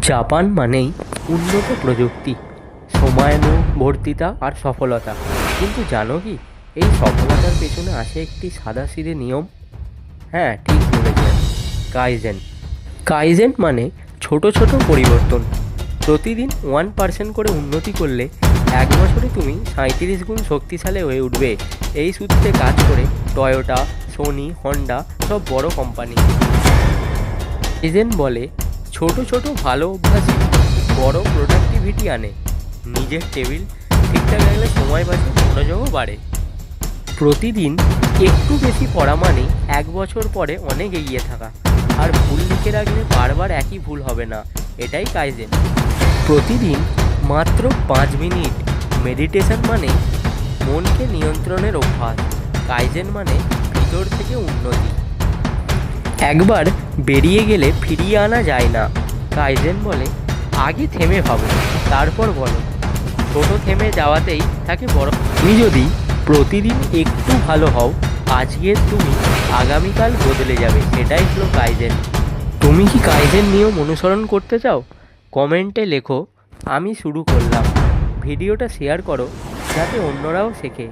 Japan মানেই উন্নত প্রযুক্তি সময়ানুবর্তিতা আর সফলতা। কিন্তু জানো কি, এই সফলতার পেছনে আছে একটি সাদা সাদাসিধে নিয়ম? হ্যাঁ ঠিক বলেছেন, কাইজেন। কাইজেন মানে ছোট ছোট পরিবর্তন। প্রতিদিন ওয়ান পার্সেন্ট করে উন্নতি করলে এক বছরে তুমি সাঁইত্রিশ গুণ শক্তিশালী হয়ে উঠবে। এই সূত্রে কাজ করে টয়োটা, সোনি, হন্ডা সব বড় কোম্পানি। এজেন্ট বলে ছোট ছোট ভালো অভ্যাসই বড় প্রোডাক্টিভিটি আনে। নিজের টেবিল ঠিকঠাক রাখলে সময় বাঁচে, মনোযোগও বাড়ে। প্রতিদিন একটু বেশি পড়া মানে এক বছর পরে অনেক এগিয়ে থাকা। আর ভুল লিখে রাখলে বারবার একই ভুল হবে না, এটাই কাইজেন প্রতিদিন মাত্র পাঁচ মিনিট মেডিটেশন মানে মনকে নিয়ন্ত্রণের অভ্যাস। কাইজেন মানে ভিতর থেকে উন্নতি। একবার বেরিয়ে গেলে ফিরিয়ে আনা যায় না। কাইজেন বলে, আগে থেমে ভাবো, তারপর বলো। ছোট থেমে যাওয়াতেই তাকে বড় তুমি যদি প্রতিদিন একটু ভালো হও আজকের তুমি আগামীকাল বদলে যাবে। সেটাই হলো কাইজেন। তুমি কি কাইজেন নিয়ম অনুসরণ করতে চাও? কমেন্টে লেখো, আমি শুরু করলাম। ভিডিওটা শেয়ার করো, যাতে অন্যরাও শেখে।